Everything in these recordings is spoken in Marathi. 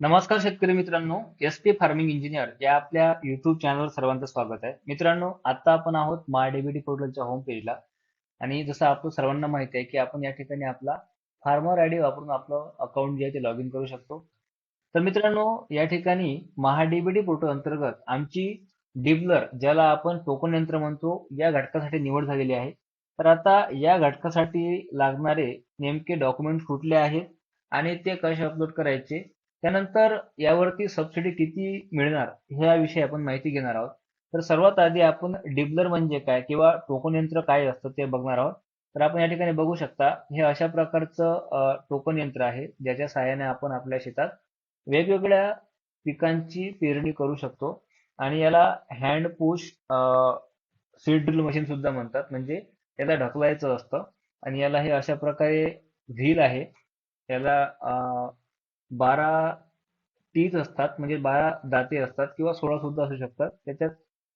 नमस्कार शेतकरी मित्रांनो एस पी फार्मिंग इंजिनियर या आपल्या युट्यूब चॅनलवर सर्वांचं स्वागत आहे. मित्रांनो आता आपण आहोत मायडेबिटी पोर्टलच्या होम पेजला आणि जसं आपलं सर्वांना माहिती आहे की आपण या ठिकाणी आपला फार्मर आय डी वापरून आपलं अकाउंट जे आहे ते लॉग इन करू शकतो. तर मित्रांनो या ठिकाणी महाडीबीटी पोर्टल अंतर्गत आमची डिबलर ज्याला आपण टोकन यंत्र म्हणतो या घटकासाठी निवड झालेली आहे. तर आता या घटकासाठी लागणारे नेमके डॉक्युमेंट कुठले आहेत आणि ते कसे अपलोड करायचे? त्यानंतर यावरती सबसिडी किती मिळणार ह्याविषयी आपण माहिती घेणार आहोत. तर सर्वात आधी आपण डिबलर म्हणजे काय किंवा टोकन यंत्र काय असतं ते बघणार आहोत. तर आपण या ठिकाणी बघू शकता हे अशा प्रकारचं टोकन यंत्र आहे ज्याच्या सहाय्याने आपण आपल्या शेतात वेगवेगळ्या पिकांची पेरणी करू शकतो. आणि याला hand push seed drill machine सुद्धा म्हणतात. म्हणजे याला ढकलायचं असतं. आणि याला हे अशा प्रकारे व्हील आहे. याला बारा टीच असतात म्हणजे बारा दाते असतात किंवा सोळा सुद्धा असू शकतात. त्याच्यात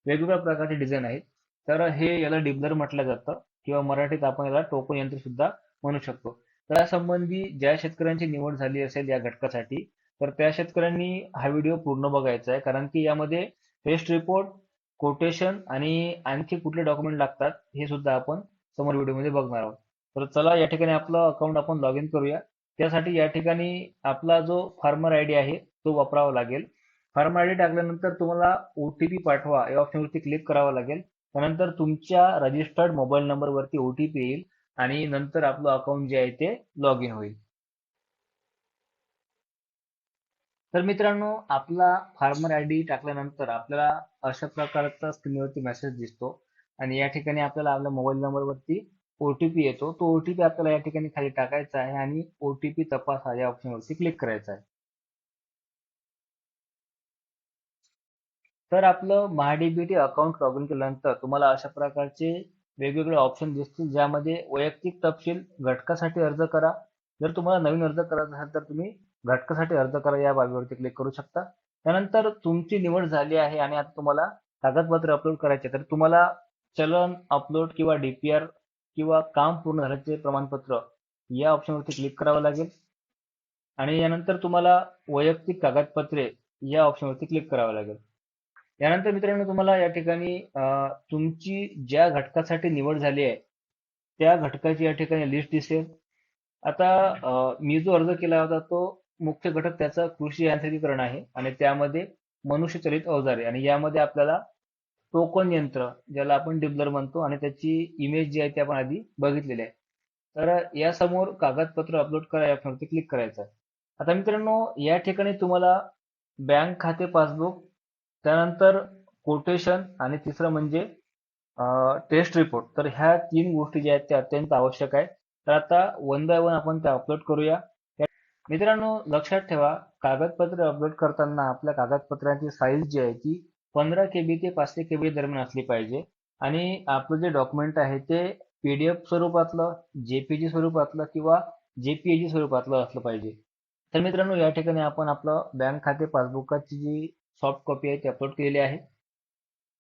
वेगवेगळ्या प्रकारचे डिझाईन आहेत. तर हे याला डिबलर म्हटलं जातं किंवा मराठीत आपण याला टोकन यंत्र सुद्धा म्हणू शकतो. त्यासंबंधी ज्या शेतकऱ्यांची निवड झाली असेल या घटकासाठी तर त्या शेतकऱ्यांनी हा व्हिडिओ पूर्ण बघायचा आहे. कारण की यामध्ये टेस्ट रिपोर्ट कोटेशन आणि आणखी कुठले डॉक्युमेंट लागतात हे सुद्धा आपण समोर व्हिडिओमध्ये बघणार आहोत. तर चला या ठिकाणी आपलं अकाउंट आपण लॉग इन करूया. त्यासाठी या ठिकाणी आपला जो फार्मर आय डी आहे तो वापरावा लागेल. फार्मर आय डी टाकल्यानंतर तुम्हाला ओ टी पी पाठवा या ऑप्शनवरती क्लिक करावा लागेल. त्यानंतर तुमच्या रजिस्टर्ड मोबाईल नंबरवरती ओ टी पी येईल आणि नंतर आपलं अकाउंट जे आहे ते लॉग इन होईल. तर मित्रांनो आपला फार्मर आय डी टाकल्यानंतर आपल्याला अशा प्रकारचा स्क्रीनवरती मेसेज दिसतो. आणि या ठिकाणी आपल्याला आपल्या मोबाईल नंबरवरती ओटीपी येतो. तो ओटीपी आपल्याला या ठिकाणी खाली टाकायचा आहे आणि ओटीपी तपासा या ऑप्शनवरती क्लिक करायचं आहे. तर आपलं महाडीबीटी अकाउंट लॉग इन केल्यानंतर तुम्हाला अशा प्रकारचे वेगवेगळे ऑप्शन दिसतील ज्यामध्ये वैयक्तिक तपशील घटकासाठी अर्ज करा. जर तुम्हाला नवीन अर्ज करायचा असेल तर तुम्ही घटकासाठी अर्ज करा या बाबीवरती क्लिक करू शकता. त्यानंतर तुमची निवड झाली आहे आणि आता तुम्हाला कागदपत्र अपलोड करायचे तर तुम्हाला चलन अपलोड किंवा डीपीआर किंवा काम पूर्ण झाल्याचे प्रमाणपत्र या ऑप्शनवरती क्लिक करावं लागेल. आणि यानंतर तुम्हाला वैयक्तिक कागदपत्रे या ऑप्शनवरती क्लिक करावं लागेल. यानंतर मित्रांनो तुम्हाला या ठिकाणी तुमची ज्या घटकासाठी निवड झाली आहे त्या घटकाची या ठिकाणी लिस्ट दिसेल. आता मी जो अर्ज केला होता तो मुख्य घटक त्याचा कृषी यांत्रिकीकरण आहे. आणि त्यामध्ये मनुष्यचलित अवजारे. आणि यामध्ये आपल्याला टोकन यंत्र ज्याला आपण डिबलर म्हणतो आणि त्याची इमेज जी आहे ती आपण आधी बघितलेली आहे. तर या समोर कागदपत्र अपलोड करा या ऑप्शनवरती क्लिक करायचं आहे. आता मित्रांनो या ठिकाणी तुम्हाला बँक खाते पासबुक त्यानंतर कोटेशन आणि तिसरं म्हणजे टेस्ट रिपोर्ट तर ह्या तीन गोष्टी ज्या आहेत त्या अत्यंत आवश्यक आहेत. तर आता वन बाय वन आपण त्या अपलोड करूया. मित्रांनो लक्षात ठेवा कागदपत्र अपलोड करताना आपल्या कागदपत्रांची साईज जी आहे ती पंधरा केबी ते पाचशे केबी दरम्यान असली पाहिजे. आणि आपलं जे डॉक्युमेंट आहे ते पीडीएफ स्वरूपातलं जेपीजी स्वरूपातलं किंवा जेपीएजी स्वरूपातलं असलं पाहिजे. तर मित्रांनो या ठिकाणी आपण आपलं बँक खाते पासबुकाची जी सॉफ्ट कॉपी आहे ती अपलोड केलेली आहे.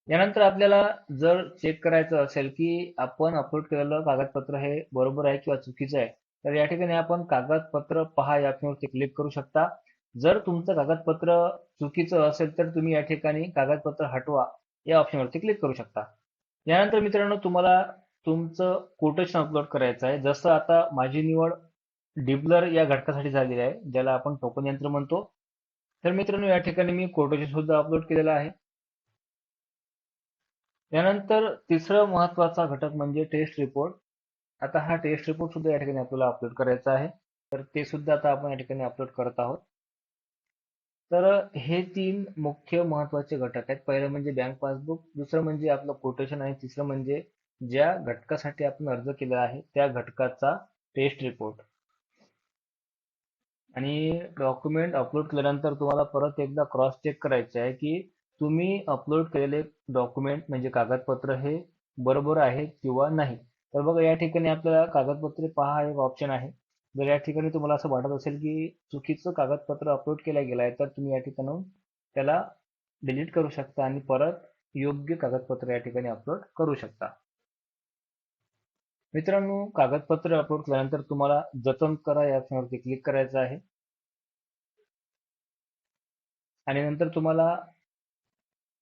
यानंतर आपल्याला जर चेक करायचं असेल की आपण अपलोड केलेलं कागदपत्र हे बरोबर आहे किंवा चुकीचं आहे तर या ठिकाणी आपण कागदपत्र पहा या ऑप्शनवरती क्लिक करू शकता. जर तुमचं कागदपत्र चुकीचं असेल तर तुम्ही या ठिकाणी कागदपत्र हटवा या ऑप्शनवरती क्लिक करू शकता. यानंतर मित्रांनो तुम्हाला तुमचं कोटेशन अपलोड करायचं आहे. जसं आता माझी निवड डिबलर या घटकासाठी झालेली आहे ज्याला आपण टोकन यंत्र म्हणतो. तर मित्रांनो या ठिकाणी मी कोटेशन सुद्धा अपलोड केलेलं आहे. यानंतर तिसरा महत्त्वाचा घटक म्हणजे टेस्ट रिपोर्ट आता हा टेस्ट रिपोर्ट सुद्धा या ठिकाणी आपल्याला अपलोड करायचा आहे. तर ते सुद्धा आता आपण या ठिकाणी अपलोड करत आहोत. तर हे तीन मुख्य महत्त्वाचे घटक आहेत. पहिलं म्हणजे बँक पासबुक दुसरं म्हणजे आपलं कोटेशन आणि तिसरं म्हणजे ज्या घटकासाठी आपण अर्ज केला आहे त्या घटकाचा टेस्ट रिपोर्ट आणि डॉक्युमेंट अपलोड केल्यानंतर तुम्हाला परत एकदा क्रॉस चेक करायचे आहे की तुम्ही अपलोड केलेले डॉक्युमेंट म्हणजे कागदपत्र हे बरोबर आहे किंवा नाही. तर बघा या ठिकाणी आपल्याला कागदपत्रे पहा एक ऑप्शन आहे. जर या ठिकाणी तुम्हाला असं वाटत असेल की चुकीचं कागदपत्र अपलोड केलं गेलं आहे तर तुम्ही या ठिकाणून त्याला डिलीट करू शकता आणि परत योग्य कागदपत्र या ठिकाणी अपलोड करू शकता. मित्रांनो कागदपत्र अपलोड केल्यानंतर तुम्हाला जतन करा या ऑप्शनवरती क्लिक करायचं आहे. आणि नंतर तुम्हाला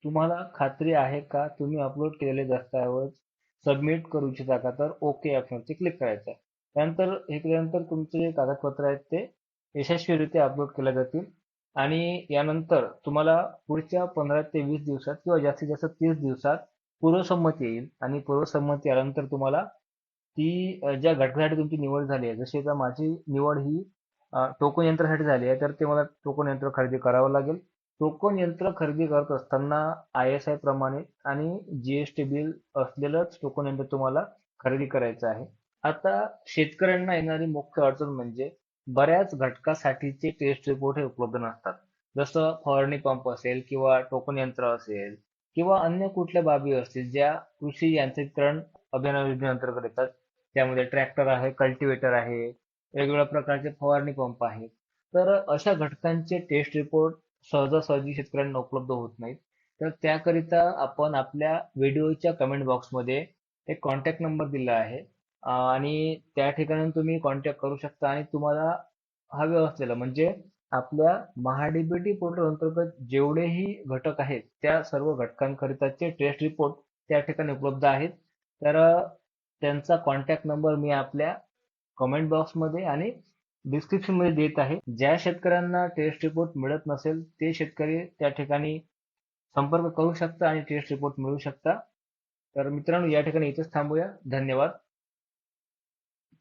तुम्हाला खात्री आहे का? तुम्ही अपलोड केलेले दस्तऐवज सबमिट करू इच्छिता का? तर ओके ऑप्शनवरती क्लिक करायचं आहे. त्यानंतर हे केल्यानंतर तुमचे जे कागदपत्र आहेत ते यशस्वीरित्या अपलोड केले जातील. आणि यानंतर तुम्हाला पुढच्या पंधरा ते वीस दिवसात किंवा जास्तीत जास्त तीस दिवसात पूर्वसंमती येईल. आणि पूर्वसंमती आल्यानंतर तुम्हाला ती ज्या घटकासाठी तुमची निवड झाली आहे जशी आता माझी निवड ही टोकन यंत्रासाठी झाली आहे तर ते मला टोकन यंत्र खरेदी करावं लागेल. टोकन यंत्र खरेदी करत असताना आय एस आय प्रमाणे आणि जी एस टी बिल असलेलंच टोकन यंत्र तुम्हाला खरेदी करायचं आहे. आता शेतकऱ्यांना येणारी मुख्य अडचण म्हणजे बऱ्याच घटकासाठीचे टेस्ट रिपोर्ट हे उपलब्ध नसतात. जसं फवारणी पंप असेल किंवा टोकन यंत्र असेल किंवा अन्य कुठल्या बाबी असतील ज्या कृषी यांत्रिकरण अभियान योजनेअंतर्गत येतात. त्यामध्ये ट्रॅक्टर आहे कल्टिवेटर आहे वेगवेगळ्या प्रकारचे फवारणी पंप आहेत तर अशा घटकांचे टेस्ट रिपोर्ट सहजासहजी शेतकऱ्यांना उपलब्ध होत नाहीत. तर त्याकरिता आपण आपल्या व्हिडिओच्या कमेंट बॉक्समध्ये एक कॉन्टॅक्ट नंबर दिला आहे. आणि त्या ठिकाणी तुम्ही कॉन्टॅक्ट करू शकता आणि तुम्हाला हवे असलेलं म्हणजे आपल्या महाडीबीटी पोर्टल अंतर्गत जेवढेही घटक आहेत त्या सर्व घटकांकरिताचे टेस्ट रिपोर्ट त्या ठिकाणी उपलब्ध आहेत. तर त्यांचा कॉन्टॅक्ट नंबर मी आपल्या कमेंट बॉक्समध्ये आणि डिस्क्रिप्शनमध्ये देत आहे. ज्या शेतकऱ्यांना टेस्ट रिपोर्ट मिळत नसेल ते शेतकरी त्या ठिकाणी संपर्क करू शकता आणि टेस्ट रिपोर्ट मिळू शकता. तर मित्रांनो या ठिकाणी इथेच थांबूया. धन्यवाद.